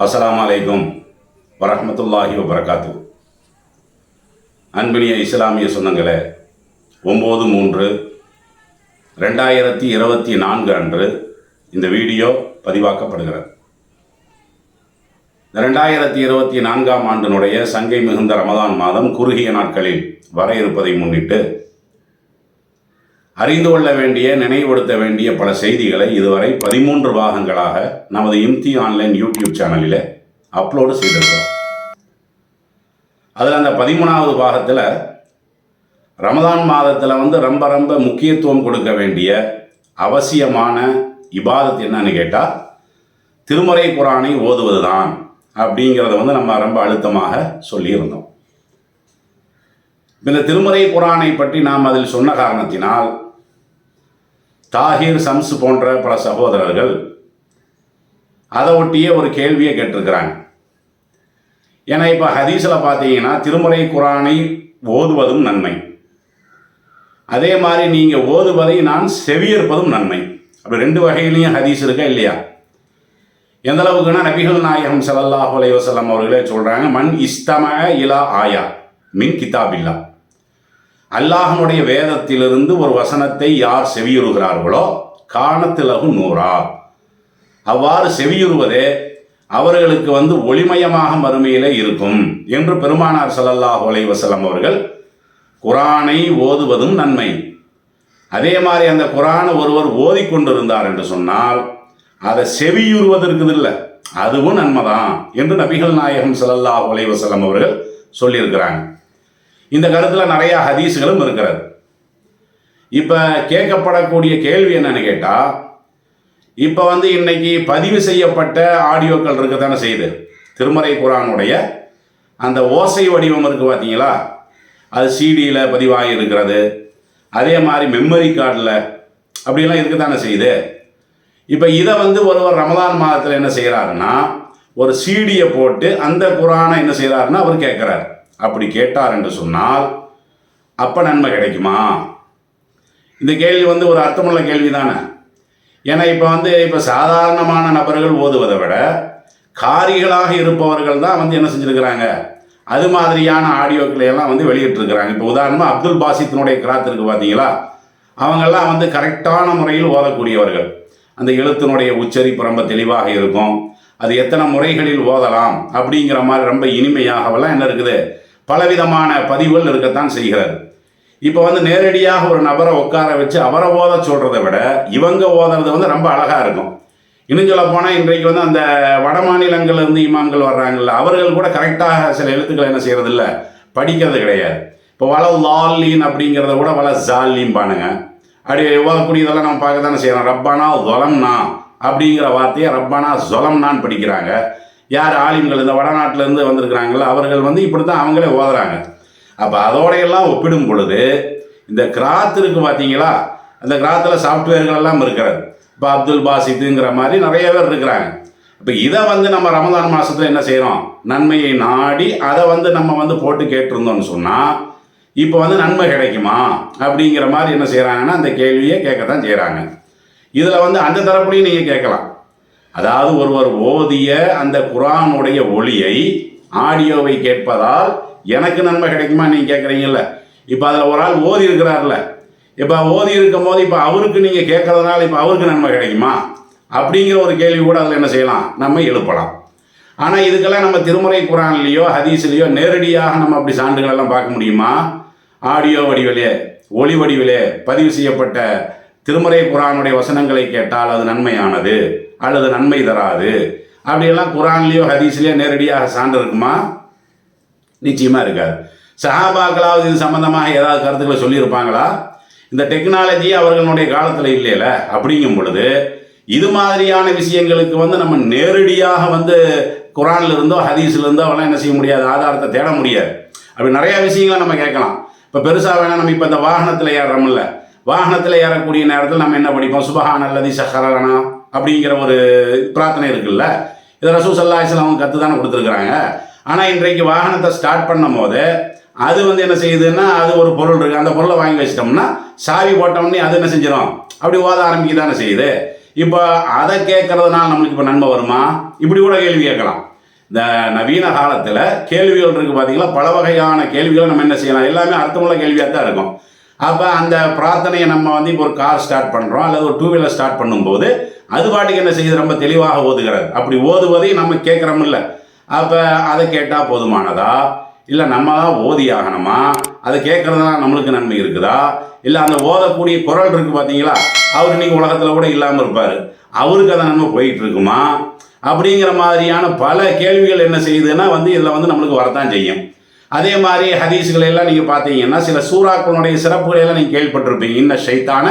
அஸ்லாம் அலைக்கும் வரமத்துல்லாஹி வபரகாத்து அன்பினிய இஸ்லாமிய சொந்தங்களே ஒம்பது மூன்று ரெண்டாயிரத்தி இருபத்தி நான்கு அன்று இந்த வீடியோ பதிவாக்கப்படுகிறது. ரெண்டாயிரத்தி இருபத்தி நான்காம் ஆண்டினுடைய சங்கை மிகுந்த ரமதான் மாதம் குறுகிய நாட்களில் வர இருப்பதை முன்னிட்டு அறிந்து கொள்ள வேண்டிய நினைவுபடுத்த வேண்டிய பல செய்திகளை இதுவரை பதிமூன்று பாகங்களாக நமது இம்தி ஆன்லைன் யூடியூப் சேனலில் அப்லோடு செய்திருக்கிறோம். அதில் அந்த பதிமூணாவது பாகத்தில் ரமதான் மாதத்தில் வந்து ரொம்ப ரொம்ப முக்கியத்துவம் கொடுக்க வேண்டிய அவசியமான இபாதத் என்னன்னு கேட்டால் திருமறை குரானை ஓதுவது தான் அப்படிங்கிறத வந்து நம்ம ரொம்ப அழுத்தமாக சொல்லியிருந்தோம். இந்த திருமறை குரானை பற்றி நாம் அதில் சொன்ன காரணத்தினால் தாஹிர் சம்ஸ் போன்ற பல சகோதரர்கள் அதை ஒட்டியே ஒரு கேள்வியை கேட்டிருக்கிறாங்க. ஏன்னா இப்போ ஹதீஸில் பார்த்தீங்கன்னா திருமறை குரானை ஓதுவதும் நன்மை. அதே மாதிரி நீங்கள் ஓதுவதை நான் செவியிருப்பதும் நன்மை. அப்படி ரெண்டு வகையிலையும் ஹதீஸ் இருக்கா இல்லையா? எந்த அளவுக்குன்னா நபிகள் நாயகம் ஸல்லல்லாஹு அலைவசல்லாம் அவர்களே சொல்கிறாங்க மண் இஸ்தம இலா ஆயா மின் கிதாபில்லா. அல்லாஹனுடைய வேதத்திலிருந்து ஒரு வசனத்தை யார் செவியுறுகிறார்களோ காணத்திலகு நூறா. அவ்வாறு செவியுறுவதே அவர்களுக்கு வந்து ஒளிமயமாக மறுமையிலே இருக்கும் என்று பெருமானார் ஸல்லல்லாஹு அலைஹி வஸல்லம் அவர்கள் குரானை ஓதுவதும் நன்மை. அதே மாதிரி அந்த குரானை ஒருவர் ஓதிக்கொண்டிருந்தார் என்று சொன்னால் அதை செவியுறுவது இல்லை அதுவும் நன்மைதான் என்று நபிகள் நாயகம் ஸல்லல்லாஹு அலைஹி அவர்கள் சொல்லியிருக்கிறாங்க. இந்த கருத்தில் நிறையா ஹதீஸுகளும் இருக்கிறது. இப்போ கேட்கப்படக்கூடிய கேள்வி என்னன்னு கேட்டால் இப்போ வந்து இன்னைக்கு பதிவு செய்யப்பட்ட ஆடியோக்கள் இருக்க தானே செய்யுது. திருமறை குரானுடைய அந்த ஓசை வடிவம் இருக்குது பார்த்தீங்களா அது சிடியில் பதிவாகி இருக்கிறது அதே மாதிரி மெமரி கார்டில் அப்படிலாம் இருக்க தானே செய்யுது. இப்போ இதை வந்து ஒருவர் ரமதான் மாதத்தில் என்ன செய்கிறாருன்னா ஒரு சீடியை போட்டு அந்த குரானை என்ன செய்கிறாருன்னா அவர் கேட்குறாரு. அப்படி கேட்டார் என்று சொன்னால் அப்போ நன்மை கிடைக்குமா? இந்த கேள்வி வந்து ஒரு அர்த்தமுள்ள கேள்வி தானே ஏன்னா இப்போ வந்து இப்போ சாதாரணமான நபர்கள் ஓதுவதை விட காரிகளாக இருப்பவர்கள் தான் வந்து என்ன செஞ்சுருக்கிறாங்க? அது மாதிரியான ஆடியோக்களை எல்லாம் வந்து வெளியிட்டிருக்கிறாங்க. இப்போ உதாரணமாக அப்துல் பாசித்தினுடைய கிராத் இருக்கு பார்த்தீங்களா அவங்கெல்லாம் வந்து கரெக்டான முறையில் ஓதக்கூடியவர்கள். அந்த எழுத்தினுடைய உச்சரிப்பு ரொம்ப தெளிவாக இருக்கும். அது எத்தனை முறைகளில் ஓதலாம் அப்படிங்கிற மாதிரி ரொம்ப இனிமையாகவெல்லாம் என்ன இருக்குது? பலவிதமான பதிவுகள் இருக்கத்தான் செய்கிறது. இப்போ வந்து நேரடியாக ஒரு நபரை உட்கார வச்சு அவரை ஓத சொல்கிறத விட இவங்க ஓதுறது வந்து ரொம்ப அழகாக இருக்கும். இன்னும் சொல்ல போனால் இன்றைக்கு வந்து அந்த வட மாநிலங்கள்லேருந்து இமாம்கள் வர்றாங்கல்ல அவர்கள் கூட கரெக்டாக சில எழுத்துக்களை என்ன செய்கிறது இல்லை படிக்கிறது கிடையாது. இப்போ வள லாலின் அப்படிங்கிறத கூட வள ஜாலின் பானுங்க. அப்படி ஓதக்கூடியதெல்லாம் நம்ம பார்க்க தானே செய்கிறோம் ரப்பானா ஜொலம்னா அப்படிங்கிற வார்த்தையை ரப்பானா ஜொலம்னான்னு படிக்கிறாங்க. யார் ஆலிம்கள் இந்த வடநாட்டிலேருந்து வந்திருக்கிறாங்களோ அவர்கள் வந்து இப்படி தான் அவங்களே ஓதுறாங்க. அப்போ அதோடையெல்லாம் ஒப்பிடும் பொழுது இந்த கிராத் இருக்கு பார்த்தீங்களா அந்த கிராத்தில் சாஃப்ட்வேர்கள் எல்லாம் இருக்கிறது. இப்போ அப்துல் பாசித்துங்கிற மாதிரி நிறைய பேர் இருக்கிறாங்க. இப்போ இதை வந்து நம்ம ரமதான் மாதத்தில் என்ன செய்கிறோம் நன்மையை நாடி அதை வந்து நம்ம வந்து போட்டு கேட்டிருந்தோம்னு சொன்னால் இப்போ வந்து நன்மை கிடைக்குமா? அப்படிங்கிற மாதிரி என்ன செய்கிறாங்கன்னா அந்த கேள்வியை கேட்க தான் செய்கிறாங்க இதில் வந்து அந்த தரப்புலையும் நீங்கள் கேட்கலாம். அதாவது ஒருவர் ஓதிய அந்த குரானுடைய ஒளியை ஆடியோவை கேட்பதால் எனக்கு நன்மை கிடைக்குமா நீங்கள் கேட்குறீங்கல்ல? இப்போ அதில் ஒரு ஆள் ஓதி இருக்கிறார்ல இப்போ ஓதி இருக்கும் போது இப்போ அவருக்கு நீங்கள் கேட்கறதுனால இப்போ அவருக்கு நன்மை கிடைக்குமா? அப்படிங்கிற ஒரு கேள்வி கூட அதில் என்ன செய்யலாம்? நம்ம எழுப்பலாம். ஆனால் இதுக்கெல்லாம் நம்ம திருமுறை குரான்லேயோ ஹதீஸ்லேயோ நேரடியாக நம்ம அப்படி சான்றுகள் எல்லாம் பார்க்க முடியுமா? ஆடியோ வடிவிலே ஒளி வடிவிலே பதிவு செய்யப்பட்ட திருமறை குரானுடைய வசனங்களை கேட்டால் அது நன்மையானது. அல்லது நன்மை தராது. அப்படியெல்லாம் குரான்லேயோ ஹதீஸ்லேயோ நேரடியாக சான்று இருக்குமா நிச்சயமாக இருக்காது. சஹாபாக்களாவது இது சம்பந்தமாக ஏதாவது கருத்துக்களை சொல்லியிருப்பாங்களா? இந்த டெக்னாலஜி அவர்களுடைய காலத்தில் இல்லையில அப்படிங்கும் பொழுது இது மாதிரியான விஷயங்களுக்கு வந்து நம்ம நேரடியாக வந்து குரான்ல இருந்தோ ஹதீஸ்ல இருந்தோ அவெல்லாம் என்ன செய்ய முடியாது? ஆதாரத்தை தேட முடியாது. அப்படி நிறைய விஷயங்களை நம்ம கேட்கலாம். இப்போ பெருசாக வேணால் நம்ம இப்போ இந்த வாகனத்தில் ஏறுறோம்ல. வாகனத்தில் ஏறக்கூடிய நேரத்தில் நம்ம என்ன படிப்போம்? சுபஹான் அல்லது சஹரானா அப்படிங்கிற ஒரு பிரார்த்தனை இருக்குல்ல? இதை ரசூ சல்லா இஸ்லாம் கற்று தானே கொடுத்துருக்குறாங்க. ஆனால் இன்றைக்கு வாகனத்தை ஸ்டார்ட் பண்ணும் போது அது வந்து என்ன செய்யுதுன்னா அது ஒரு பொருள் இருக்குது அந்த பொருளை வாங்கி வச்சிட்டோம்னா சாவி போட்டோம்னே அது என்ன செஞ்சிடும் அப்படி ஓத ஆரம்பிக்க தானே செய்யுது. இப்போ அதை கேட்கறதுனால நம்மளுக்கு இப்போ நன்மை வருமா? இப்படி கூட கேள்வி கேட்கலாம். இந்த நவீன காலத்தில் கேள்விகள் இருக்குது பார்த்தீங்களா பல வகையான கேள்விகளை நம்ம என்ன செய்யலாம்? எல்லாமே அர்த்தமுள்ள கேள்வியாக தான் இருக்கும். அப்போ அந்த பிரார்த்தனையை நம்ம வந்து இப்போ ஒரு கார் ஸ்டார்ட் பண்ணுறோம் அல்லது ஒரு டூ வீலர் ஸ்டார்ட் பண்ணும்போது அது பாட்டுக்கு என்ன செய்யுது? ரொம்ப தெளிவாக ஓதுகிறது. அப்படி ஓதுவதை நம்ம கேட்குறோமில்ல. அப்போ அதை கேட்டால் போதுமானதா? இல்லை நம்ம தான் ஓதி ஆகணுமா? அதை கேட்குறதுனால நம்மளுக்கு நன்மை இருக்குதா? இல்லை அந்த ஓதக்கூடிய குரல் இருக்கு பார்த்தீங்களா அவர் இன்னைக்கு உலகத்தில் கூட இல்லாமல் இருப்பார். அவருக்கு அதை நன்மை போயிட்டு இருக்குமா? அப்படிங்கிற மாதிரியான பல கேள்விகள் என்ன செய்யுதுன்னா வந்து இதில் வந்து நம்மளுக்கு வரத்தான் செய்யும். அதே மாதிரி ஹதீஸ்களை எல்லாம் நீங்கள் பார்த்தீங்கன்னா சில சூறாக்களுடைய சிறப்புகளை எல்லாம் நீங்கள் கேள்விப்பட்டிருப்பீங்க. இன்ன ஷைத்தான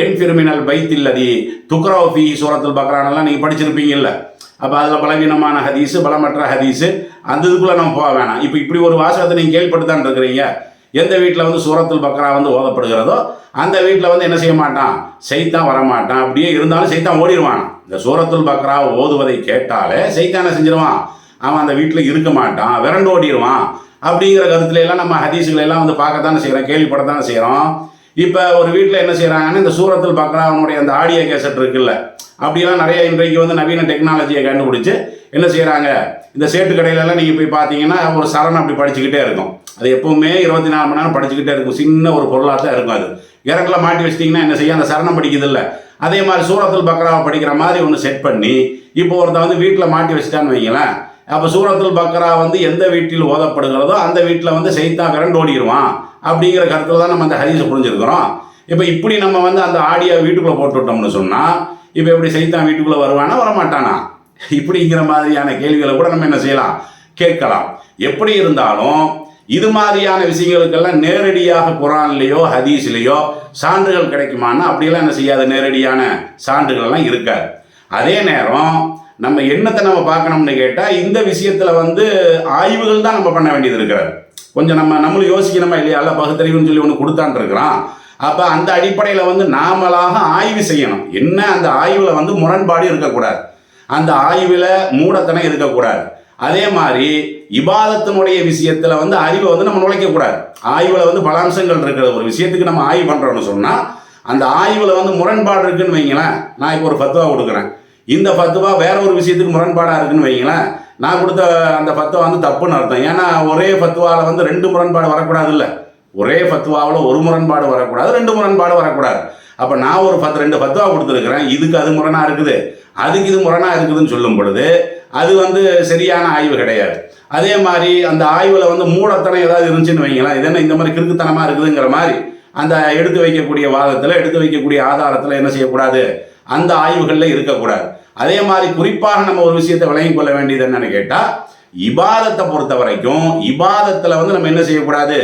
என் பிரிமினல் பைத்தில்லதி துக்ரோஃபி சூரத்துல் பக்ரானெல்லாம் நீங்கள் படிச்சிருப்பீங்கல்ல. அப்போ அதில் பலவீனமான ஹதீஸு பலமற்ற ஹதீஸு அந்த இதுக்குள்ளே நம்ம போக வேணாம். இப்போ இப்படி ஒரு வாசகத்தை நீங்கள் கேள்விப்பட்டு இருக்கிறீங்க. எந்த வீட்டில் வந்து சூரத்துல் பக்ரா வந்து ஓதப்படுகிறதோ அந்த வீட்டில் வந்து என்ன செய்ய மாட்டான்? செய்தான் வரமாட்டான். அப்படியே இருந்தாலும் செய்தான் ஓடிடுவான் இந்த சூரத்துல் பக்ரா ஓதுவதை கேட்டாலே செய்தான் என்ன செஞ்சிருவான்? அவன் அந்த வீட்டில் இருக்க மாட்டான். விரண்டு ஓடிடுவான் அப்படிங்கிற கருத்துல எல்லாம் நம்ம ஹதீஸுகளை எல்லாம் வந்து பார்க்கத்தானே செய்கிறோம் கேள்விப்படத்தானே செய்கிறோம் இப்போ ஒரு வீட்டில் என்ன செய்கிறாங்கன்னா இந்த சூரத்தில் பார்க்குற அவனுடைய அந்த ஆடியோ கேசட் இருக்குல்ல அப்படிலாம் நிறைய இன்றைக்கு வந்து நவீன டெக்னாலஜியை கண்டுபிடிச்சு என்ன செய்கிறாங்க இந்த சேட்டு கடையிலலாம் நீங்கள் போய் பார்த்தீங்கன்னா ஒரு சரணம் அப்படி படிச்சுக்கிட்டே இருக்கும். அது எப்பவுமே இருபத்தி நாலு மணி நேரம் படிச்சுக்கிட்டே இருக்கும். சின்ன ஒரு பொருளாக தான் இருக்கும் அது. இறக்கில் மாட்டி வச்சிட்டிங்கன்னா என்ன செய்ய அந்த சரணம் படிக்குது இல்லை அதே மாதிரி சூரத்தில் பக்ராவை படிக்கிற மாதிரி ஒன்று செட் பண்ணி இப்போ ஒருத்தன் வந்து வீட்டில் மாட்டி வச்சுட்டான்னு வைங்களேன் அப்போ சூரத்தில் பக்ரா வந்து எந்த வீட்டில் ஓதப்படுகிறதோ அந்த வீட்டில் வந்து செய்தான் விரண்டு ஓடிடுவான் அப்படிங்கிற கருத்தில் தான் நம்ம அந்த ஹதீஸை புரிஞ்சிருக்கிறோம். இப்போ இப்படி நம்ம வந்து அந்த ஆடியோ வீட்டுக்குள்ளே போட்டு விட்டோம்னு சொன்னால் இப்போ எப்படி செய்தான் வீட்டுக்குள்ளே வருவானா வரமாட்டானா? இப்படிங்கிற மாதிரியான கேள்விகளை கூட நம்ம என்ன செய்யலாம்? கேட்கலாம். எப்படி இருந்தாலும் இது மாதிரியான விஷயங்களுக்கெல்லாம் நேரடியாக குரான்லேயோ ஹதீஸ்லேயோ சான்றுகள் கிடைக்குமான்னா அப்படியெல்லாம் என்ன செய்யாது. நேரடியான சான்றுகள்லாம் இருக்காது. அதே நேரம் நம்ம என்னத்தை நம்ம பார்க்கணும்னு கேட்டால் இந்த விஷயத்தில் வந்து ஆய்வுகள் தான் நம்ம பண்ண வேண்டியது இருக்கிறது. கொஞ்சம் நம்ம நம்மளும் யோசிக்கணுமா இல்லையா? அல்ல பகுத்தறிவுன்னு சொல்லி ஒன்று கொடுத்தான் இருக்கிறான். அப்போ அந்த அடிப்படையில் வந்து நாமளாக ஆய்வு செய்யணும். என்ன அந்த ஆய்வில் வந்து முரண்பாடு இருக்கக்கூடாது. அந்த ஆய்வில் மூடத்தனம் இருக்கக்கூடாது. அதே மாதிரி இபாதத்தினுடைய விஷயத்தில் வந்து அறிவை வந்து நம்ம நுழைக்கக்கூடாது ஆய்வில் வந்து பல அம்சங்கள் இருக்கிற ஒரு விஷயத்துக்கு நம்ம ஆய்வு பண்ணுறோம்னு சொன்னால் அந்த ஆய்வில் வந்து முரண்பாடு இருக்குன்னு வைங்களேன். நான் இப்போ ஒரு பத்துவா கொடுக்குறேன். இந்த ஃபத்துவா வேற ஒரு விஷயத்துக்கு முரண்பாடாக இருக்குன்னு வைங்களேன். நான் கொடுத்த அந்த ஃபத்துவா வந்து தப்புன்னு அர்த்தம். ஏன்னா ஒரே ஃபத்துவாவில் வந்து ரெண்டு முரண்பாடு வரக்கூடாது இல்லை ஒரே ஃபத்துவாவில் ஒரு முரண்பாடு வரக்கூடாது ரெண்டு முரண்பாடு வரக்கூடாது. அப்போ நான் ஒரு பத்து ரெண்டு ஃபத்துவா கொடுத்துருக்குறேன். இதுக்கு அது முரணாக இருக்குது. அதுக்கு இது முரணாக இருக்குதுன்னு சொல்லும் பொழுது அது வந்து சரியான ஆய்வு கிடையாது. அதே மாதிரி அந்த ஆய்வில் வந்து மூடத்தனம் ஏதாவது இருந்துச்சுன்னு வைங்களேன். இது என்ன இந்த மாதிரி கிறுக்குத்தனமாக இருக்குதுங்கிற மாதிரி அந்த எடுத்து வைக்கக்கூடிய வாதத்தில் எடுத்து வைக்கக்கூடிய ஆதாரத்தில் என்ன செய்யக்கூடாது? அந்த ஆய்வுகளில் இருக்கக்கூடாது. அதே மாதிரி குறிப்பாக நம்ம ஒரு விஷயத்தை விளங்கிக் கொள்ள வேண்டியது என்னன்னு கேட்டால் இபாதத்தை பொறுத்த வரைக்கும் இபாதத்தில் வந்து நம்ம என்ன செய்யக்கூடாது?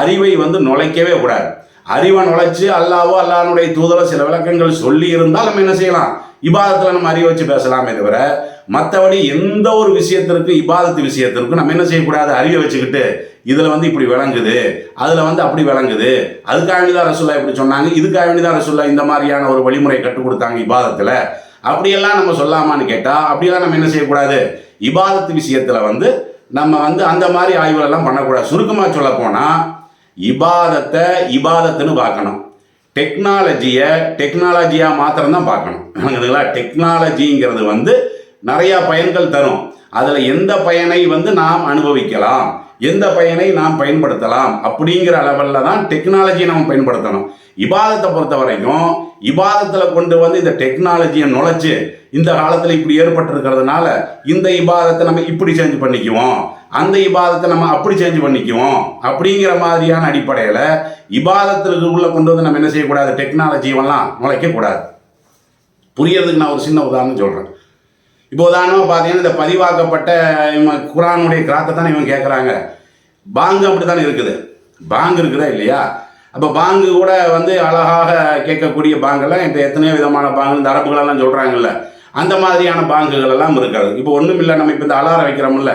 அறிவை வந்து நுழைக்கவே கூடாது. அறிவை நுழைச்சு அல்லாவோ அல்லானுடைய தூதரோ சில விளக்கங்கள் சொல்லி இருந்தால் நம்ம என்ன செய்யலாம்? இபாதத்தில் நம்ம அறிவை வச்சு பேசலாமே தவிர மற்றபடி எந்த ஒரு விஷயத்திற்கும் இபாதத்து விஷயத்திற்கும் நம்ம என்ன செய்யக்கூடாது? அறிவை வச்சுக்கிட்டு இதில் வந்து இப்படி விளங்குது அதில் வந்து அப்படி விளங்குது அதுக்காக வேண்டிதான் ரசுல்லா இப்படி சொன்னாங்க இதுக்காக வேண்டிதான் ரசுல்லா இந்த மாதிரியான ஒரு வழிமுறை கற்றுக் கொடுத்தாங்க இபாதத்தில். அப்படியெல்லாம் நம்ம சொல்லாமான்னு கேட்டால் அப்படியெல்லாம் நம்ம என்ன செய்யக்கூடாது? இபாதத்து விஷயத்தில் வந்து நம்ம வந்து அந்த மாதிரி ஆய்வுகளெல்லாம் பண்ணக்கூடாது. சுருக்கமாக சொல்ல போனால் இபாதத்தை இபாதத்துன்னு பார்க்கணும். டெக்னாலஜியை டெக்னாலஜியாக மாத்திரம்தான் பார்க்கணும். எனக்குதுங்களா டெக்னாலஜிங்கிறது வந்து நிறையா பயன்கள் தரும். அதில் எந்த பயனை வந்து நாம் அனுபவிக்கலாம்? எந்த பயனை நாம் பயன்படுத்தலாம்? அப்படிங்கிற லெவலில் தான் டெக்னாலஜியை நம்ம பயன்படுத்தணும். இபாதத்தை பொறுத்த வரைக்கும் இபாதத்தில் கொண்டு வந்து இந்த டெக்னாலஜியை நுழைச்சு இந்த காலத்தில் இப்படி ஏற்பட்டிருக்கிறதுனால இந்த இபாதத்தை நம்ம இப்படி சேஞ்ச் பண்ணிக்குவோம். அந்த இபாதத்தை நம்ம அப்படி சேஞ்ச் பண்ணிக்குவோம். அப்படிங்கிற மாதிரியான அடிப்படையில் இபாதத்திற்கு உள்ள கொண்டு வந்து நம்ம என்ன செய்யக்கூடாது? டெக்னாலஜியெல்லாம் நுழைக்கக்கூடாது. புரியறதுக்கு நான் ஒரு சின்ன உதாரணம் சொல்கிறேன் இப்போ உதாரணமாக பார்த்தீங்கன்னா இந்த பதிவாக்கப்பட்ட இவன் குரானுடைய கிராத்தை தானே இவன் கேட்குறாங்க பாங்கு அப்படி தானே இருக்குது. பாங்கு இருக்குதா இல்லையா? அப்போ பாங்கு கூட வந்து அழகாக கேட்கக்கூடிய பாங்கெல்லாம் இப்போ எத்தனையோ விதமான பாங்கு இந்த அரபுகளெல்லாம் சொல்கிறாங்கல்ல அந்த மாதிரியான பாங்குகள் எல்லாம் இருக்காது இப்போ ஒன்றும் இல்லை நம்ம இப்போ இந்த அலாரம் வைக்கிறோம்ல.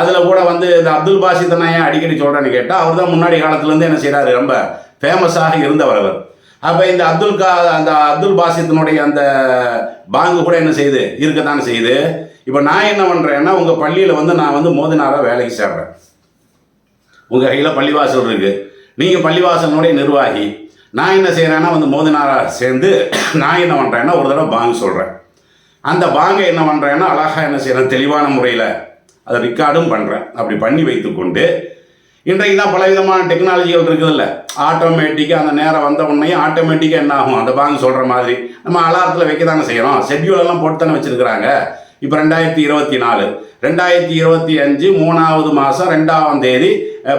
அதில் கூட வந்து இந்த அப்துல் பாசித் நான் ஏன் அடிக்கடி சொல்கிறேன்னு கேட்டால் அவர் தான் முன்னாடி காலத்துலேருந்து என்ன செய்கிறாரு ரொம்ப ஃபேமஸாக இருந்தவர் அவர். அப்போ இந்த அப்துல் கா அந்த அப்துல் பாசித்தினுடைய அந்த பாங்கு கூட என்ன செய்யுது? இருக்கத்தானே செய்யுது. இப்போ நான் என்ன பண்ணுறேன்னா உங்கள் பள்ளியில் வந்து நான் வந்து மோதினாராக வேலைக்கு சேர்றேன். உங்கள் கையில் பள்ளிவாசல் இருக்குது நீங்கள் பள்ளிவாசலினுடைய நிர்வாகி. நான் என்ன செய்கிறேன்னா வந்து மோதினாராக சேர்ந்து நான் என்ன பண்ணுறேன்னா ஒரு தடவை பாங்கு சொல்கிறேன் அந்த பாங்கை என்ன பண்ணுறேன்னா அழகாக என்ன செய்கிறேன் தெளிவான முறையில் அதை ரெக்கார்டும் பண்ணுறேன் அப்படி பண்ணி வைத்துக்கொண்டு இன்றைக்கு தான் பலவிதமான டெக்னாலஜிகள் இருக்குதுல்ல. ஆட்டோமேட்டிக்காக அந்த நேரம் வந்த உடனே ஆட்டோமேட்டிக்காக என்ன ஆகும்? அந்த பாங்கு சொல்கிற மாதிரி. நம்ம அலாரத்தில் வைக்க தானே செய்கிறோம் ஷெட்யூல் எல்லாம் போட்டு தானே வச்சுருக்கிறாங்க. இப்போ ரெண்டாயிரத்தி இருபத்தி நாலு. ரெண்டாயிரத்தி இருபத்தி அஞ்சு மூணாவது மாதம் ரெண்டாம் தேதி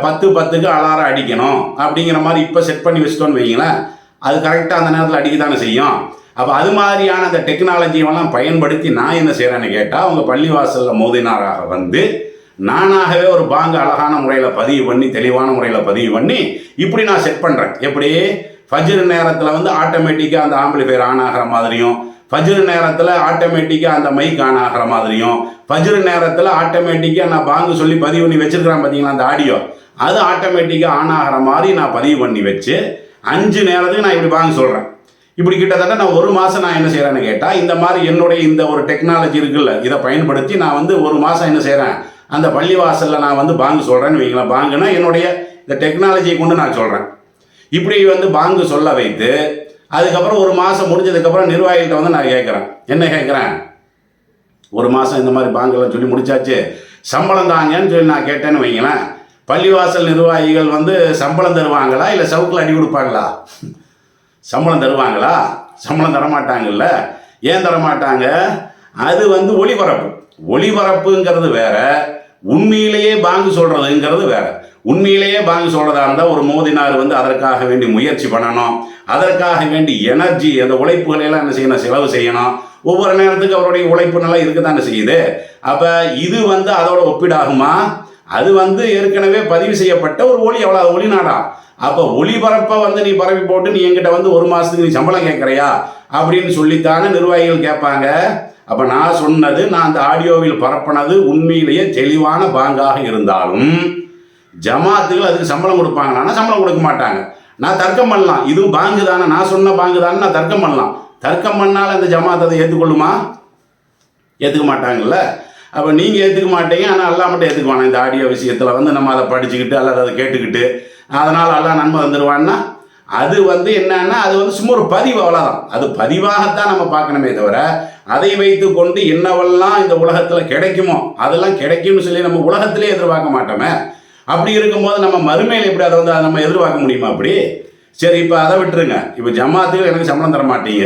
பத்து பத்துக்கு அலாரம் அடிக்கணும். அப்படிங்கிற மாதிரி இப்போ செட் பண்ணி வச்சிட்டோன்னு வைங்களேன் அது கரெக்டாக அந்த நேரத்தில் அடிக்க தானே செய்யும். அப்போ அது மாதிரியான அந்த டெக்னாலஜியெல்லாம் பயன்படுத்தி நான் என்ன செய்கிறேன்னு கேட்டால் அவங்க பள்ளிவாசலில் மோதினாராக வந்து நானாகவே ஒரு பாங்கு அழகான முறையில் பதிவு பண்ணி தெளிவான முறையில் பதிவு பண்ணி இப்படி நான் செட் பண்ணுறேன் எப்படி? ஃபஜ்ர் நேரத்தில் வந்து ஆட்டோமேட்டிக்காக அந்த ஆம்பிளிஃபையர் ஆன் ஆகிற மாதிரியும் ஃபஜ்ர் நேரத்தில் ஆட்டோமேட்டிக்காக அந்த மைக் ஆன் ஆகிற மாதிரியும் ஃபஜ்ர் நேரத்தில் ஆட்டோமேட்டிக்காக நான் பாங்கு சொல்லி பதிவு பண்ணி வச்சுருக்கிறேன் பார்த்தீங்களா அந்த ஆடியோ அது ஆட்டோமேட்டிக்காக ஆன் ஆகிற மாதிரி நான் பதிவு பண்ணி வச்சு அஞ்சு நேரத்துக்கு நான் இப்படி பாங்கு சொல்கிறேன் இப்படி கிட்டத்தட்ட நான் ஒரு மாதம் நான் என்ன செய்கிறேன்னு கேட்டால் இந்த மாதிரி என்னுடைய இந்த ஒரு டெக்னாலஜி இருக்குல்ல இதை பயன்படுத்தி நான் வந்து ஒரு மாதம் என்ன செய்கிறேன் அந்த பள்ளிவாசலில் நான் வந்து பாங்கு சொல்கிறேன்னு வைங்களேன். பாங்குனா என்னுடைய இந்த டெக்னாலஜியை கொண்டு நான் சொல்கிறேன் இப்படி வந்து பாங்கு சொல்ல வைத்து அதுக்கப்புறம் ஒரு மாதம் முடிஞ்சதுக்கப்புறம் நிர்வாகிகிட்ட வந்து நான் கேட்குறேன். என்ன கேட்குறேன்? ஒரு மாதம் இந்த மாதிரி பாங்கெல்லாம் சொல்லி முடிச்சாச்சு. சம்பளம் தாங்கன்னு சொல்லி நான் கேட்டேன்னு வைங்களேன். பள்ளிவாசல் நிர்வாகிகள் வந்து சம்பளம் தருவாங்களா இல்லை சவுக்கில் அடி கொடுப்பாங்களா? சம்பளம் தருவாங்களா? சம்பளம் தரமாட்டாங்கல்ல? ஏன் தரமாட்டாங்க? அது வந்து ஒளிபரப்பு. ஒளிபரப்புங்கிறது வேற உண்மையிலேயே பாங்கு சொல்றதுங்கிறது வேற. உண்மையிலேயே பாங்கு சொல்றதா இருந்தால் ஒரு மோதினார் வந்து அதற்காக வேண்டி முயற்சி பண்ணணும். அதற்காக வேண்டி எனர்ஜி அந்த உழைப்புகளை எல்லாம் என்ன செய்யணும் செலவு செய்யணும். ஒவ்வொரு நேரத்துக்கு அவருடைய உழைப்பு நல்லா இருக்கத்தானே செய்யுது. அப்போ இது வந்து அதோட ஒப்பீடாகுமா? அது வந்து ஏற்கனவே பதிவு செய்யப்பட்ட ஒரு ஒளி எவ்வளோ ஒளிநாடா அப்போ ஒளிபரப்பை வந்து நீ பரவி போட்டு நீ எங்கிட்ட வந்து ஒரு மாதத்துக்கு நீ சம்பளம் கேட்குறியா? அப்படின்னு சொல்லித்தானே நிர்வாகிகள் கேட்பாங்க. அப்போ நான் சொன்னது நான் அந்த ஆடியோவில் பரப்பினது உண்மையிலேயே தெளிவான பாங்காக இருந்தாலும் ஜமாத்துகள் அதுக்கு சம்பளம் கொடுப்பாங்களான்னா சம்பளம் கொடுக்க மாட்டாங்க. நான் தர்க்கம் பண்ணலாம். இதுவும் பாங்கு தானே. நான் சொன்ன பாங்கு தானே. நான் தர்க்கம் பண்ணலாம். தர்க்கம் பண்ணால் அந்த ஜமாத் அதை ஏற்றுக்கொள்ளுமா? ஏற்றுக்க மாட்டாங்கல்ல. அப்போ நீங்கள் ஏற்றுக்க மாட்டீங்க. ஆனால் அல்லா மட்டும் ஏற்றுக்குவானா? இந்த ஆடியோ விஷயத்தில் வந்து நம்ம அதை படிச்சுக்கிட்டு அல்லது அதை கேட்டுக்கிட்டு அதனால் எல்லாம் நன்மை வந்துடுவான்னா அது வந்து என்னன்னா அது வந்து சும்மா ஒரு பதிவு அவ்வளோதான் அது பதிவாகத்தான் நம்ம பார்க்கணுமே தவிர அதை வைத்து கொண்டு என்னவெல்லாம் இந்த உலகத்தில் கிடைக்குமோ அதெல்லாம் கிடைக்கும்னு சொல்லி நம்ம உலகத்திலே எதிர்பார்க்க மாட்டோமே. அப்படி இருக்கும்போது நம்ம மறுமையில் எப்படி அதை வந்து அதை நம்ம எதிர்பார்க்க முடியுமா அப்படி? சரி இப்போ அதை விட்டுருங்க. இப்போ ஜமாத்துக்கு எனக்கு சம்பளம் தர மாட்டீங்க.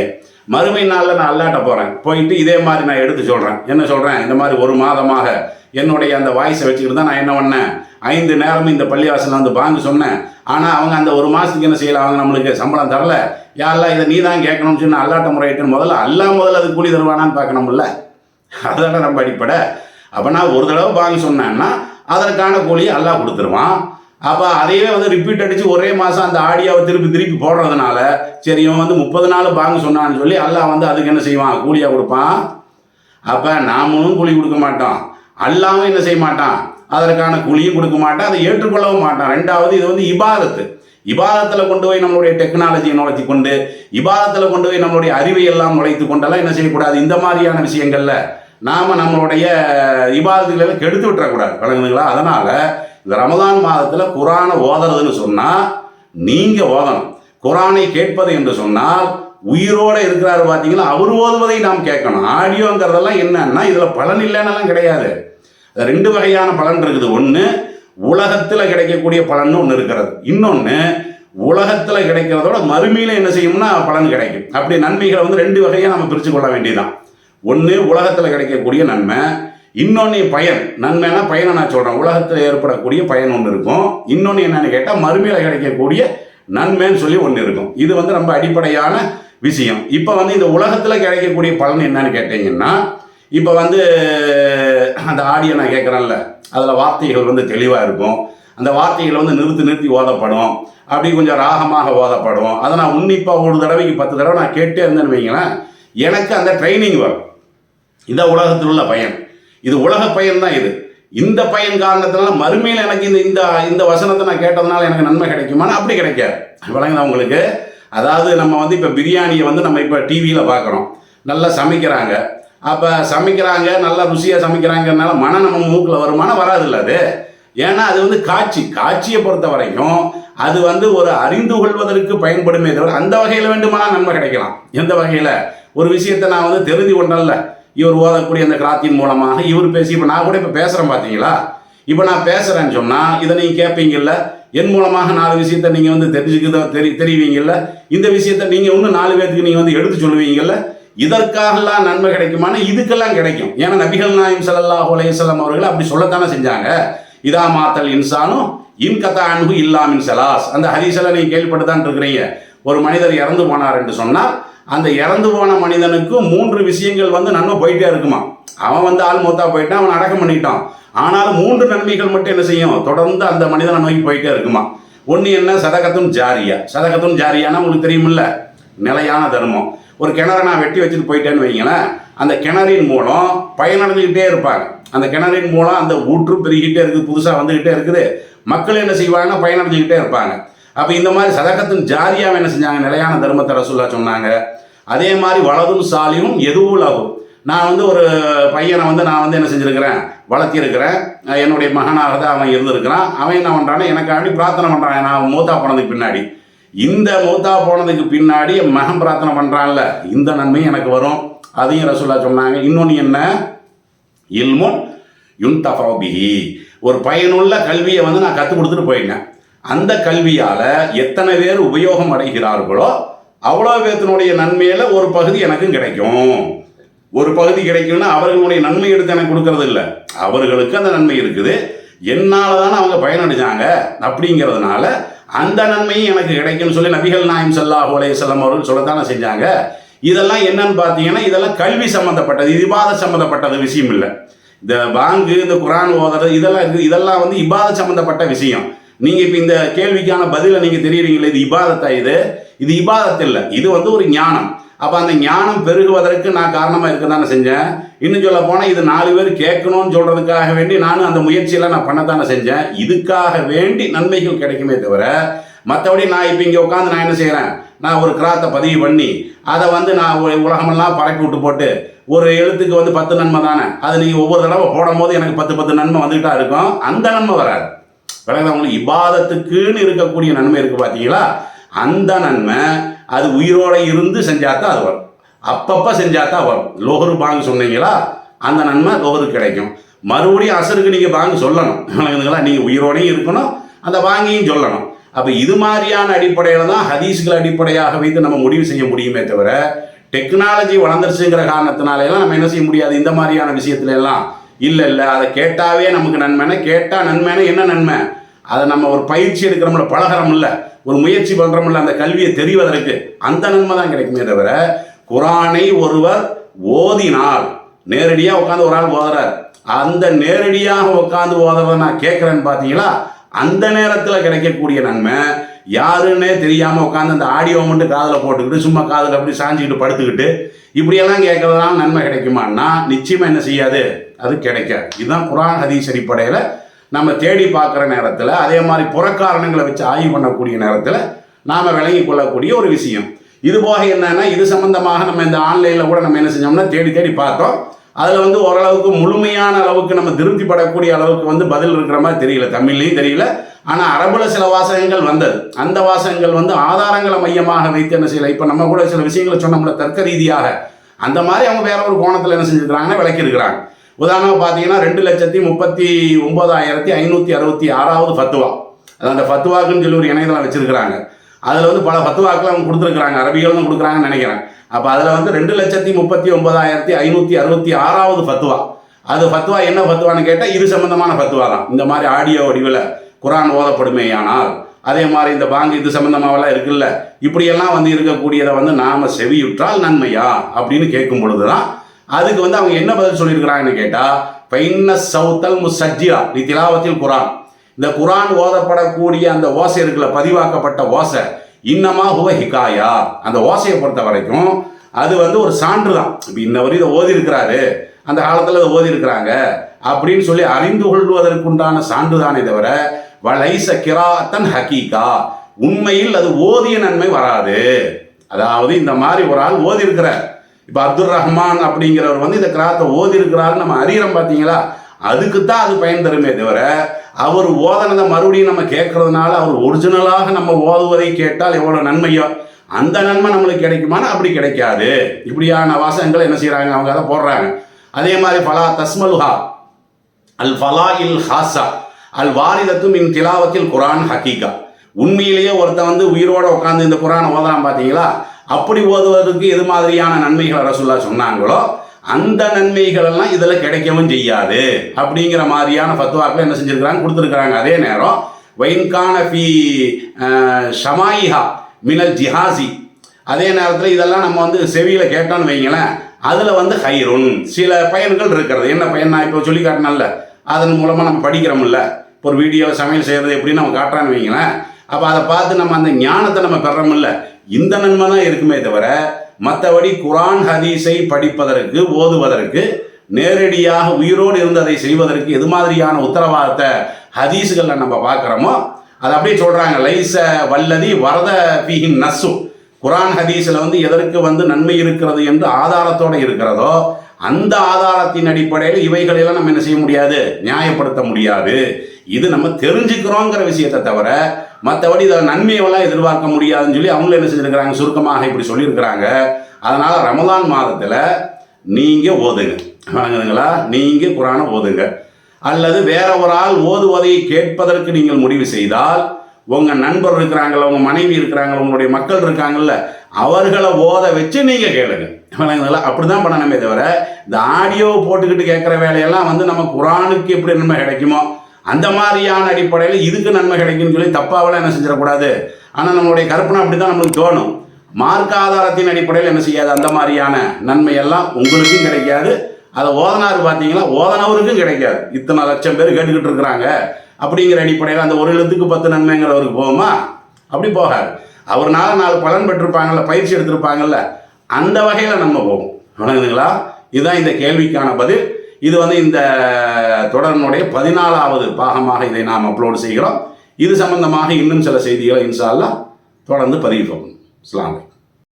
மறுமை நாளில் நான் அல்லாட்ட போகிறேன் போயிட்டு இதே மாதிரி நான் எடுத்து சொல்கிறேன் என்ன சொல்கிறேன் இந்த மாதிரி ஒரு மாதமாக என்னுடைய அந்த வாய்ஸை வச்சுக்கிட்டு தான் நான் என்ன பண்ணேன்? ஐந்து நேரமும் இந்த பள்ளிவாசலில் வந்து பாங்கு சொன்னேன். ஆனால் அவங்க அந்த ஒரு மாதத்துக்கு என்ன செய்யலாம் அவங்க நம்மளுக்கு சம்பளம் தரல. யாரெல்லாம் இதை நீ தான் கேட்கணும்னு சொன்ன அல்லாட்ட முறையிட்டுன்னு முதல்ல அல்லா முதல்ல அது கூலி தருவானான்னு பார்க்கணும்ல அதுதான் நம்ம அடிப்படை. அப்போ நான் ஒரு தடவை பாங்கு சொன்னேன்னா அதற்கான கூலியை அல்லா கொடுத்துருவான். அப்போ அதையே வந்து ரிப்பீட் அடித்து ஒரே மாதம் அந்த ஆடியோவை திருப்பி திருப்பி போடுறதுனால சரி இவன் வந்து முப்பது நாள் பாங்கு சொன்னான்னு சொல்லி அல்லா வந்து அதுக்கு என்ன செய்வான்? கூலியாக கொடுப்பான். அப்போ நாமளும் கூலி கொடுக்க மாட்டோம். அல்லாவும் என்ன செய்ய மாட்டான்? அதற்கான கூலியும் கொடுக்க மாட்டேன் அதை ஏற்றுக்கொள்ளவும் மாட்டான். ரெண்டாவது இது வந்து இபாதத்து. இபாதத்தில் கொண்டு போய் நம்மளுடைய டெக்னாலஜியை நுழைத்து கொண்டு இபாதத்தில் கொண்டு போய் நம்மளுடைய அறிவை எல்லாம் நுழைத்து கொண்டெல்லாம் என்ன செய்யக்கூடாது? இந்த மாதிரியான விஷயங்கள்ல நாம நம்மளுடைய இபாதத்துகளை எல்லாம் கெடுத்து விட்டுறக்கூடாது. வழங்குதுங்களா அதனால இந்த ரமதான் மாதத்தில் குரானை ஓதுறதுன்னு சொன்னால் நீங்கள் ஓதணும். குரானை கேட்பது என்று சொன்னால் உயிரோட இருக்கிறாரு பார்த்தீங்களா அவர் ஓதுவதை நாம் கேட்கணும். ஆடியோங்கிறதெல்லாம் என்னன்னா இதில் பலன் இல்லைன்னெல்லாம் கிடையாது. ரெண்டு வகையான பலன் இருக்குது. ஒன்று உலகத்தில் கிடைக்கக்கூடிய பலன் ஒன்று இருக்கிறது. இன்னொன்று உலகத்தில் கிடைக்கிறதோட மறுமையில் என்ன செய்யும்னா பலன் கிடைக்கும். அப்படி நன்மைகளை வந்து ரெண்டு வகையாக நம்ம பிரித்து கொள்ள வேண்டியதுதான். ஒன்று உலகத்தில் கிடைக்கக்கூடிய நன்மை. இன்னொன்று பயன். நன்மைனா பயனை நான் சொல்கிறேன் உலகத்தில் ஏற்படக்கூடிய பயன் ஒன்று இருக்கும். இன்னொன்று என்னன்னு கேட்டால் மறுமையில் கிடைக்கக்கூடிய நன்மைன்னு சொல்லி ஒன்று இருக்கும். இது வந்து ரொம்ப அடிப்படையான விஷயம். இப்போ வந்து இந்த உலகத்தில் கிடைக்கக்கூடிய பலன் என்னன்னு கேட்டிங்கன்னா இப்போ வந்து அந்த ஆடியோ நான் கேட்குறேன்ல அதில் வார்த்தைகள் வந்து தெளிவாக இருக்கும். அந்த வார்த்தைகள் வந்து நிறுத்தி நிறுத்தி ஓதப்படும். அப்படி கொஞ்சம் ராகமாக ஓதப்படும். அதை நான் உன்னிப்பாக ஒரு தடவைக்கு பத்து தடவை நான் கேட்டே இருந்தேன்னு வைங்களேன் எனக்கு அந்த ட்ரைனிங் வரும். இந்த உலகத்தில் உள்ள பயன். இது உலக பயன் தான் இது. இந்த பயன் காரணத்தினால மறுமையில் எனக்கு இந்த இந்த இந்த வசனத்தை நான் கேட்டதுனால எனக்கு நன்மை கிடைக்குமான்னு அப்படி கிடைக்காது. விளங்குதா உங்களுக்கு? அதாவது நம்ம வந்து இப்போ பிரியாணியை வந்து நம்ம இப்போ டிவியில் பார்க்குறோம். நல்லா சமைக்கிறாங்க. அப்போ சமைக்கிறாங்க நல்லா ருசியாக சமைக்கிறாங்கனால மனம் நம்ம மூக்கில் வருமானம் வராதுல்ல அது. ஏன்னா அது வந்து காட்சி. காட்சியை பொறுத்த வரைக்கும் அது வந்து ஒரு அறிந்து கொள்வதற்கு பயன்படுமே தவிர அந்த வகையில் வேண்டுமானால் நன்மை கிடைக்கலாம். எந்த வகையில்? ஒரு விஷயத்தை நான் வந்து தெரிஞ்சு கொண்டல்ல. இவர் ஓதக்கூடிய அந்த கிராத்தின் மூலமாக இவர் பேசி இப்போ நான் கூட இப்போ பேசுகிறேன் பார்த்தீங்களா இப்போ நான் பேசுகிறேன்னு சொன்னால் இதை நீங்கள் கேட்பீங்கல்ல என் மூலமாக நாலு விஷயத்தை நீங்கள் வந்து தெரிஞ்சுக்க தெரி தெரிவிங்கல்ல? இந்த விஷயத்தை நீங்கள் இன்னும் நாலு பேர்த்துக்கு நீங்கள் வந்து எடுத்து சொல்லுவீங்கல்ல? இதற்காகலாம் நன்மை கிடைக்குமானா இதுக்கெல்லாம் கிடைக்கும். ஏன்னா நபிகள் நாயம் சல்லா உலகம் அவர்கள் அப்படி சொல்லத்தானே செஞ்சாங்க. இதா மாத்தல் இன்சானும் இன் கதா அன்பு இல்லாமின் செலாஸ். அந்த ஹதீஸெல்லாம் நீங்கள் கேள்விப்பட்டுதான் இருக்கிறீங்க. ஒரு மனிதர் இறந்து போனார் என்று சொன்னால் அந்த இறந்து போன மனிதனுக்கு மூன்று விஷயங்கள் வந்து நன்மை போயிட்டே இருக்குமா? அவன் வந்து ஆள் மூத்தா போயிட்டான் அவன் அடக்கம் பண்ணிட்டான். ஆனாலும் மூன்று நன்மைகள் மட்டும் என்ன செய்யும்? தொடர்ந்து அந்த மனிதனை நோக்கி போயிட்டே இருக்குமா? ஒன்று என்ன? சதகத்தும் ஜாரியா. சதகத்தும் ஜாரியானா உங்களுக்கு தெரியுமில்ல? நிலையான தர்மம். ஒரு கிணறை நான் வெட்டி வச்சுட்டு போயிட்டேன்னு வைங்களேன் அந்த கிணறின் மூலம் பயனடைஞ்சுக்கிட்டே இருப்பாங்க. அந்த கிணறின் மூலம் அந்த ஊற்று பெருகிட்டே இருக்குது புதுசாக வந்துக்கிட்டே இருக்குது. மக்கள் என்ன செய்வாங்கன்னா பயனடைஞ்சுக்கிட்டே இருப்பாங்க. அப்போ இந்த மாதிரி சதகத்தின் ஜாரியாக என்ன செஞ்சாங்க? நிலையான தர்மத்தை ரசூல்லா சொன்னாங்க. அதே மாதிரி வலதும் சாலியும் எதுவும் ஆகும் நான் வந்து ஒரு பையனை வந்து நான் வந்து என்ன செஞ்சுருக்கிறேன்? வளர்த்திருக்கிறேன். என்னுடைய மகனாக தான் அவன் இருந்திருக்கிறான். அவன் என்ன பண்ணுறான்னா எனக்காண்டி பிரார்த்தனை பண்ணுறான் நான் மூத்தா போனதுக்கு பின்னாடி. இந்த மூத்தா போனதுக்கு பின்னாடி மகம் பிரார்த்தனை பண்ணுறான்ல இந்த நன்மை எனக்கு வரும். அதையும் ரசூல்லா சொன்னாங்க. இன்னொன்று என்ன? இல்முன் யுன்தஃபிஹி ஒரு பயனுள்ள கல்வியை வந்து நான் கற்றுக் கொடுத்துட்டு போயிட்டேன். அந்த கல்வியால் எத்தனை பேர் உபயோகம் அடைகிறார்களோ அவ்வளோ பேத்தினுடைய நன்மையில் ஒரு பகுதி எனக்கும் கிடைக்கும். ஒரு பகுதி கிடைக்கும்னா அவர்களுடைய நன்மை எடுத்து எனக்கு கொடுக்கறது இல்லை. அவர்களுக்கு அந்த நன்மை இருக்குது. என்னால் தானே அவங்க பயனடைஞ்சாங்க. அப்படிங்கிறதுனால அந்த நன்மையும் எனக்கு கிடைக்கும்னு சொல்லி நபிகள் நாயம் சல்லா ஹோலே செல்லம் அவர்கள் சொல்லத்தானே செஞ்சாங்க. இதெல்லாம் என்னன்னு பார்த்தீங்கன்னா இதெல்லாம் கல்வி சம்மந்தப்பட்டது இபாத சம்மந்தப்பட்டது விஷயம் இல்லை. இந்த பாங்கு இந்த குரான் ஓதுறது இதெல்லாம் இருக்குது இதெல்லாம் வந்து இபாத சம்மந்தப்பட்ட விஷயம். நீங்கள் இப்போ இந்த கேள்விக்கான பதிலை நீங்கள் தெரியுறீங்களே இது இபாதத்தா இது? இது இபாதத் இல்லை. இது வந்து ஒரு ஞானம். அப்போ அந்த ஞானம் பெருகுவதற்கு நான் காரணமாக இருக்க தானே செஞ்சேன். இன்னும் சொல்ல போனால் இது நாலு பேர் கேட்கணும்னு சொல்கிறதுக்காக வேண்டி நானும் அந்த முயற்சியெல்லாம் நான் பண்ணத்தானே செஞ்சேன். இதுக்காக வேண்டி நன்மைகள் கிடைக்குமே தவிர மற்றபடி நான் இப்போ இங்கே உட்காந்து நான் என்ன செய்கிறேன் நான் ஒரு கிராத்தை பதிவு பண்ணி அதை வந்து நான் உலகமெல்லாம் பரப்பி விட்டு போட்டு ஒரு எழுத்துக்கு வந்து பத்து நன்மை தானே? அது நீங்கள் ஒவ்வொரு தடவை போடும் போது எனக்கு பத்து பத்து நன்மை வந்துக்கிட்டா இருக்கும். அந்த நன்மை வராது. விளங்குதா உங்களுக்கு? இபாதத்துக்குன்னு இருக்கக்கூடிய நன்மை இருக்குது பார்த்தீங்களா அந்த நன்மை அது உயிரோட இருந்து செஞ்சாதான் அது வரும். அப்பப்போ செஞ்சாதான் வரும். லோகரு பாங்கு சொன்னீங்களா? அந்த நன்மை லோகரு கிடைக்கும். மறுபடியும் அசருக்கு நீங்கள் பாங்கு சொல்லணும். நீங்கள் உயிரோடையும் இருக்கணும் அந்த பாங்கியும் சொல்லணும். அப்போ இது மாதிரியான அடிப்படையில் தான் ஹதீஸ்கள் அடிப்படையாக வைத்து நம்ம முடிவு செய்ய முடியுமே தவிர டெக்னாலஜி வளர்ந்துருச்சுங்கிற காரணத்தினால எல்லாம் நம்ம என்ன செய்ய முடியாது? இந்த மாதிரியான விஷயத்துல எல்லாம் இல்லை இல்லை. அதை கேட்டாவே நமக்கு நன்மைனா கேட்டால் நன்மைனா என்ன நன்மை? அதை நம்ம ஒரு பயிற்சி எடுக்கிறோம்ல பழகிறோம்ல. ஒரு முயற்சி பண்ணுறோம்ல அந்த கல்வியை தெரிவதற்கு. அந்த நன்மை தான் கிடைக்குமே தவிர குரானை ஒருவர் ஓதினால் நேரடியாக உட்காந்து ஒரு ஆள் ஓதுறார். அந்த நேரடியாக உட்காந்து ஓதுறத நான் கேட்குறேன்னு பார்த்தீங்களா? அந்த நேரத்தில் கிடைக்கக்கூடிய நன்மை யாருன்னே தெரியாமல் உட்காந்து அந்த ஆடியோ மட்டும் காதில் போட்டுக்கிட்டு சும்மா காதில் அப்படி சாஞ்சிக்கிட்டு படுத்துக்கிட்டு இப்படியெல்லாம் கேட்கறதுனால நன்மை கிடைக்குமான்னா நிச்சயமாக என்ன செய்யாது? அது கிடைக்காது. இதுதான் குரான் ஹதீஸ் அடிப்படையில் நம்ம தேடி பார்க்குற நேரத்தில் அதே மாதிரி புறக்காரணங்களை வச்சு ஆய்வு பண்ணக்கூடிய நேரத்தில் நாம் விளங்கி கொள்ளக்கூடிய ஒரு விஷயம். இது போக என்னன்னா இது சம்மந்தமாக நம்ம இந்த ஆன்லைனில் கூட நம்ம என்ன செஞ்சோம்னா தேடி தேடி பார்த்தோம். அதில் வந்து ஓரளவுக்கு முழுமையான அளவுக்கு நம்ம திருப்திப்படக்கூடிய அளவுக்கு வந்து பதில் இருக்கிற மாதிரி தெரியல. தமிழ்லையும் தெரியல. ஆனால் அரபுல சில வாசகங்கள் வந்தது. அந்த வாசகங்கள் வந்து ஆதாரங்களை மையமாக வைத்து என்ன செய்யலை? இப்போ நம்ம கூட சில விஷயங்களை சொன்னோம்ல தர்க்க ரீதியாக. அந்த மாதிரி அவங்க வேற ஒரு கோணத்தில் என்ன செஞ்சுருக்கிறாங்கன்னா விளக்கியிருக்கிறாங்க. உதாரணமாக பார்த்தீங்கன்னா ரெண்டு லட்சத்தி முப்பத்தி ஒன்பதாயிரத்தி ஐநூற்றி அறுபத்தி ஆறாவது ஃபத்துவா. அது அந்த ஃபத்துவாக்குன்னு சொல்லி ஒரு இணையதளம் வச்சிருக்கிறாங்க. அதில் வந்து பல ஃபத்துவாக்கள் அவங்க கொடுத்துருக்குறாங்க. அரபிகளும் கொடுக்குறாங்கன்னு நினைக்கிறேன். அப்போ அதில் வந்து ரெண்டு லட்சத்தி முப்பத்தி ஒன்பதாயிரத்தி ஐநூற்றி அறுபத்தி ஆறாவது ஃபத்துவா. அது ஃபத்துவா என்ன ஃபத்துவான்னு கேட்டால் இது சம்மந்தமான ஃபத்துவா தான். இந்த மாதிரி ஆடியோ வடிவில் குரான் ஓதப்படுமேயானால் அதே மாதிரி இந்த பாங்கு இது சம்மந்தமாகலாம் இருக்குல்ல இப்படியெல்லாம் வந்து இருக்கக்கூடியதை வந்து நாம் செவியுற்றால் நன்மையா அப்படின்னு கேட்கும் பொழுது தான் அதுக்கு வந்து அவங்க என்ன பதில் சொல்லியிருக்கிறாங்கன்னு கேட்டால் பைன்ன சவுத்தல் முசஜ்ஜிரா நீ திலாவத்தில் குரான். இந்த குரான் ஓதப்படக்கூடிய அந்த ஓசை இருக்குல்ல பதிவாக்கப்பட்ட ஓசை இன்னமா ஹுவ ஹிகாயா அந்த ஓசையை பொறுத்த வரைக்கும் அது வந்து ஒரு சான்று தான். இப்போ இன்ன இதை ஓதி இருக்கிறாரு அந்த காலத்தில் இதை ஓதி இருக்கிறாங்க அப்படின்னு சொல்லி அறிந்து கொள்வதற்குண்டான சான்று தானே தவிர வலைச கிராத்தன் ஹக்கீகா உண்மையில் அது ஓதிய நன்மை வராது. அதாவது இந்த மாதிரி ஒரு ஆள் ஓதி இருக்கிறார் இப்போ அப்துல் ரஹ்மான் அப்படிங்கிறவர் வந்து இந்த கிராத்தை ஓதி இருக்கிறாருன்னு நம்ம அறிகிறோம் பார்த்தீங்களா? அதுக்கு தான் அது பயன் தருமே தவிர அவர் ஓதனதை மறுபடியும் நம்ம கேட்கறதுனால அவர் ஒரிஜினலாக நம்ம ஓதுவதை கேட்டால் எவ்வளோ நன்மையோ அந்த நன்மை நம்மளுக்கு கிடைக்குமானா? அப்படி கிடைக்காது. இப்படியான வாசகங்களை என்ன செய்கிறாங்க அவங்க அதை போடுறாங்க. அதே மாதிரி ஃபலா தஸ்மலுஹா அல் ஃபலா இல் ஹாசா அல் வாரிதத்தும் இன் திலாவத்தில் குரான் ஹக்கீகா உண்மையிலேயே ஒருத்தன் வந்து உயிரோட உட்காந்து இந்த குரானை ஓதலாம் பார்த்தீங்களா? அப்படி ஓதுவதற்கு எது மாதிரியான நன்மைகள் ரசூல்லா சொன்னாங்களோ அந்த நன்மைகள் எல்லாம் இதில் கிடைக்கவும் செய்யாது. அப்படிங்கிற மாதிரியான ஃபத்வாக்கள் என்ன செஞ்சிருக்கிறாங்க? கொடுத்துருக்குறாங்க. அதே நேரம் வைன்கான பி ஷமாயிஹா மினல் ஜிஹாசி. அதே நேரத்தில் இதெல்லாம் நம்ம வந்து செவியில் கேட்டோன்னு வைங்களேன் அதில் வந்து ஹைருன். சில பயன்கள் இருக்கிறது. என்ன பயன் நான் இப்போ சொல்லி காட்டினேன்ல அதன் மூலமாக நம்ம படிக்கிறோம்ல. இப்போ ஒரு வீடியோ சமையல் செய்கிறது எப்படின்னு நம்ம காட்டுறான்னு வைங்களேன் அப்போ அதை பார்த்து நம்ம அந்த ஞானத்தை நம்ம பெறோம்ல. இந்த நன்மை தான் இருக்குமே தவிர மற்றபடி குரான் ஹதீஸை படிப்பதற்கு ஓதுவதற்கு நேரடியாக உயிரோடு இருந்து அதை செய்வதற்கு எது மாதிரியான உத்தரவாதத்தை ஹதீஸுகளில் நம்ம பார்க்குறோமோ அதை அப்படியே சொல்கிறாங்க லைச வல்லதி வரத பிஹின் நஸ்ஸு. குரான் ஹதீஸில் வந்து எதற்கு வந்து நன்மை இருக்கிறது என்று ஆதாரத்தோடு இருக்கிறதோ அந்த ஆதாரத்தின் அடிப்படையில் இவைகளெல்லாம் நம்ம என்ன செய்ய முடியாது? நியாயப்படுத்த முடியாது. இது நம்ம தெரிஞ்சுக்கிறோங்கிற விஷயத்தை தவிர மற்றபடி இதை நன்மையெல்லாம் எதிர்பார்க்க முடியாதுன்னு சொல்லி அவங்களும் என்ன செஞ்சுருக்கிறாங்க? சுருக்கமாக இப்படி சொல்லியிருக்கிறாங்க. அதனால் ரமதான் மாதத்தில் நீங்கள் ஓதுங்க. வணங்குதுங்களா? நீங்கள் குரானை ஓதுங்க. அல்லது வேற ஒரு ஆள் ஓதுவதை கேட்பதற்கு நீங்கள் முடிவு செய்தால் உங்கள் நண்பர் இருக்கிறாங்கள உங்கள் மனைவி இருக்கிறாங்கள உங்களுடைய மக்கள் இருக்காங்கல்ல அவர்களை ஓத வச்சு நீங்கள் கேளுங்க. வணங்குதுங்களா? அப்படி தான் பண்ணணுமே தவிர இந்த ஆடியோ போட்டுக்கிட்டு கேட்குற வேலையெல்லாம் வந்து நம்ம குரானுக்கு எப்படி நன்மை கிடைக்குமோ அந்த மாதிரியான அடிப்படையில் இதுக்கு நன்மை கிடைக்கும்னு சொல்லி தப்பாவெல்லாம் என்ன செஞ்சிடக்கூடாது. ஆனால் நம்மளுடைய கற்பனை அப்படி தான் நம்மளுக்கு தோணும். மார்க்க ஆதாரத்தின் அடிப்படையில் என்ன செய்யாது? அந்த மாதிரியான நன்மை எல்லாம் உங்களுக்கும் கிடைக்காது. அதை ஓதனார் பார்த்தீங்கன்னா ஓதனவருக்கும் கிடைக்காது. இத்தனை லட்சம் பேர் கேட்டுக்கிட்டு இருக்கிறாங்க. அப்படிங்கிற அடிப்படையில் அந்த ஒரு எழுத்துக்கு பத்து நன்மைங்கிறவருக்கு போகுமா? அப்படி போகாது. அவர்னால நாலு பலன் பெற்றிருப்பாங்கல்ல பயிற்சி எடுத்திருப்பாங்கல்ல அந்த வகையில் நம்ம போவோம். வணங்குதுங்களா இதுதான் இந்த கேள்விக்கான பதில். இது வந்து இந்த தொடரினுடைய பதினாலாவது பாகமாக இதை நாம் அப்லோடு செய்கிறோம். இது சம்பந்தமாக இன்னும் சில செய்திகளை இன்ஷா தொடர்ந்து பதிவு அஸ்ஸலாமு அலைக்கும்.